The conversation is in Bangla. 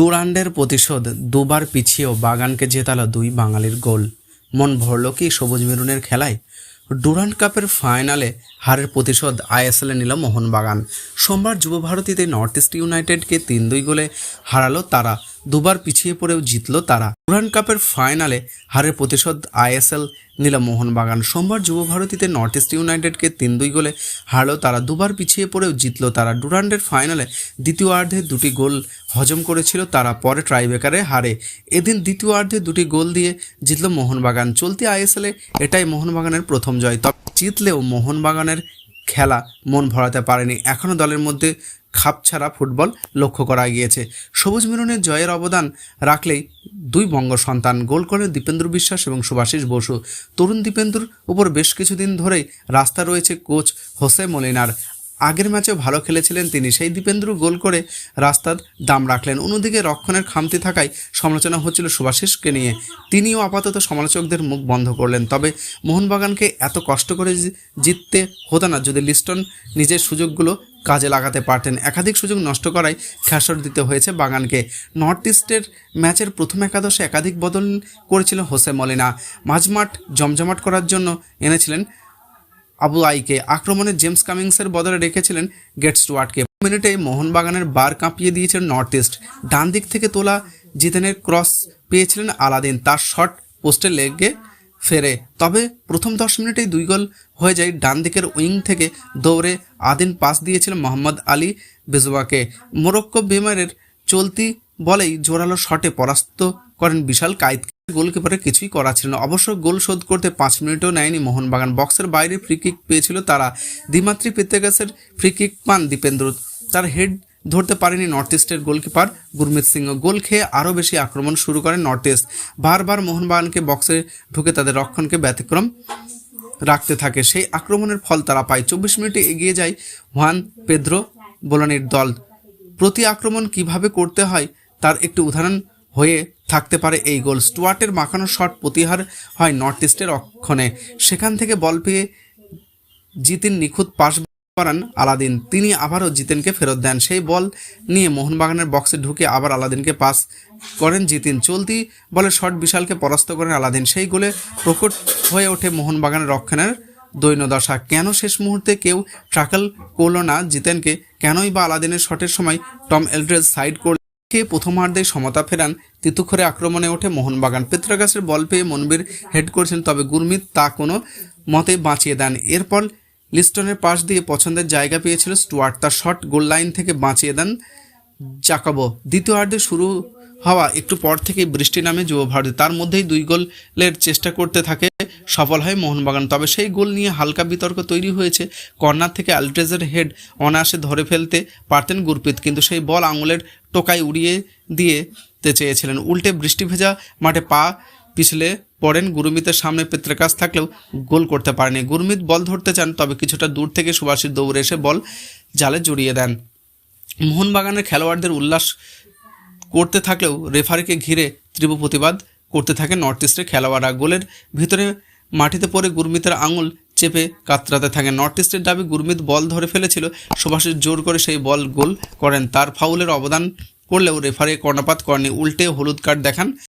ডুরান্ডের প্রতিশোধ, দুবার পিছিয়েও বাগানকে জেতালো দুই বাঙালির গোল। মন ভরল কি সবুজ মেরুনের খেলায়? ডুরান্ড কাপের ফাইনালে হারের প্রতিশোধ আইএসএলে নিল মোহনবাগান। সোমবার যুবভারতীতে নর্থ ইস্ট ইউনাইটেডকে তিন দুই গোলে হারালো তারা। দুবার পিছিয়ে পড়েও জিতলো তারা। ডুরান্ড কাপের ফাইনালে হারের প্রতিশোধ আইএসএল নিল মোহনবাগান সোমবার যুব ভারতীতে নর্থ ইস্ট ইউনাইটেডকে তিন দুই গোলে হারলো তারা দুবার পিছিয়ে পড়েও জিতলো তারা। ডুরান্ডের ফাইনালে দ্বিতীয়ার্ধে দুটি গোল হজম করেছিল তারা। পরে ট্রাইবেকারে হারে এদিন দ্বিতীয়ার্ধে দুটি গোল দিয়ে জিতল মোহনবাগান। চলতি আইএসএলে এটাই মোহনবাগানের প্রথম জয়। তবে জিতলেও মোহনবাগানের খেলা মন ভরাতে পারেনি। এখনও দলের মধ্যে খাপছাড়া ফুটবল লক্ষ্য করা গিয়েছে। সবুজ মেরুনের জয়ের অবদান রাখলেই দুই বঙ্গ সন্তান গোল করেন দীপেন্দ্র বিশ্বাস এবং সুভাষিস বসু। তরুণ দীপেন্দ্রর উপর বেশ কিছুদিন ধরেই রাস্তা রয়েছে কোচ হোসে মলিনার। আগের ম্যাচেও ভালো খেলেছিলেন তিনি। সেই দীপেন্দ্র গোল করে রাস্তার দাম রাখলেন। অন্যদিকে রক্ষণের খামতি থাকায় সমালোচনা হচ্ছিল সুভাষিসকে নিয়ে। তিনিও আপাতত সমালোচকদের মুখ বন্ধ করলেন। তবে মোহনবাগানকে এত কষ্ট করে জিততে হতো না যদি লিস্টন নিজের সুযোগগুলো কাজে লাগাতে পারতেন। একাধিক সুযোগ নষ্ট করায় খেসর দিতে হয়েছে বাগানকে। নর্থ ইস্টের ম্যাচের প্রথম একাদশে একাধিক বদল করেছিল হোসে মলিনা। মাঝমাঠ জমজমাট করার জন্য এনেছিলেন আবু আইকে আক্রমণে জেমস কামিংসের বদলে রেখেছিলেন গেট স্টুয়ার্টকে। মিনিটে মোহনবাগানের বার কাঁপিয়ে দিয়েছিলেন নর্থ ইস্ট। ডান দিক থেকে তোলা জিতেনের ক্রস পেয়েছিলেন আলাদিন। তার শট পোস্টে লেগে ফেরে। তবে প্রথম দশ মিনিটেই দুই গোল হয়ে যায়। ডান দিকের উইং থেকে দৌড়ে আদিন পাস দিয়েছিলেন মোহাম্মদ আলী বেজুয়াকে মোরক্কো বেমারের চলতি বলেই জোরালো শটে পরাস্ত করেন বিশাল কাইত গোলকিপারের কিছুই করা ছিল না। অবশ্য গোল শোধ করতে পাঁচ মিনিটও নেয়নি মোহনবাগান। বক্সের বাইরে ফ্রি কিক পেয়েছিল তারা। দ্বিমাত্রি পেতেগাসের ফ্রি কিক পান দীপেন্দ্র তার হেড ধরতে পারেনি নর্থ ইস্টের গোলকিপার গুরমিত সিংহ। গোল খেয়ে আরও বেশি আক্রমণ শুরু করেন নর্থ ইস্ট বারবার মোহনবাগানকে বক্সে ঢুকে তাদের রক্ষণকে ব্যতিক্রম রাখতে থাকে। সেই আক্রমণের ফল তারা পায়। চব্বিশ মিনিটে এগিয়ে যায় ওয়ান পেদ্রো, বোলানির দল। প্রতি আক্রমণ কীভাবে করতে হয় তার একটি উদাহরণ হয়ে থাকতে পারে এই গোল। স্টুয়ার্টের মাখানো শট প্রতিহার হয় নর্থ ইস্টের অক্ষণে। সেখান থেকে বল পেয়ে জিতিন নিখুঁত পাস করান আলাদিন। তিনি আবারও জিতেনকে ফেরত দেন। সেই বল নিয়ে মোহনবাগানের বক্সে ঢুকে আবার আলাদিনকে পাস করেন জিতিন। চলতি বলে শট বিশালকে পরাস্ত করেন আলাদিন। সেই গোলে প্রকট হয়ে ওঠে মোহনবাগানের রক্ষণের দৈন্যদশা কেন শেষ মুহূর্তে কেউ ট্রাকল করল না জিতেনকে? কেনই বা আলাদিনের শটের সময় টম এলড্রেজ সাইড করল কে প্রথমার্ধে সমতা ফেরান তিতুখরে আক্রমণে ওঠে মোহনবাগান। পেত্রাগাছের বল পেয়ে মনবীর হেড করছেন, তবে গুরমিত তা কোনো মতে বাঁচিয়ে দেন। এরপর লিস্টনের পাশ দিয়ে পছন্দের জায়গা পেয়েছিল স্টুয়ার্ট। তার শট গোল লাইন থেকে বাঁচিয়ে দেন জাকাবো। দ্বিতীয়ার্ধে শুরু হওয়া একটু পর থেকেই বৃষ্টি নামে যুব ভারতী। তার মধ্যেই দুই গোলের চেষ্টা করতে থাকে সফল হয় মোহনবাগান। তবে সেই গোল নিয়ে হালকা বিতর্ক তৈরি হয়েছে কর্নার থেকে আলট্রেজের হেড অনায়াসে ধরে ফেলতে পারতেন গুরপ্রীত, কিন্তু সেই বল আঙুলের টোকায় উড়িয়ে দিয়ে চেয়েছিলেন। উল্টে বৃষ্টি ভেজা মাঠে পা পিছলে পড়েন গুরুমিতের সামনে পেত্রাকাশ থাকলেও গোল করতে পারেনি। গুরমিত বল ধরতে চান, তবে কিছুটা দূর থেকে সুভাষির দৌড়ে এসে বল জালে জড়িয়ে দেন। মোহনবাগানের খেলোয়াড়দের উল্লাস করতে থাকলেও রেফারিকে ঘিরে তীব্র প্রতিবাদ করতে থাকে নর্থ ইস্টের খেলোয়াড়া গোলের ভিতরে মাটিতে পড়ে গুরমিতের আঙুল চেপে কাতরাতে থাকে। নর্থ ইস্টের দাবি, গুরমিত বল ধরে ফেলেছিল, সুভাষের জোর করে সেই বল গোল করেন। তার ফাউলের অবদান করলেও রেফারি কর্ণপাত করেনি উল্টে হলুদ কার্ড দেখান।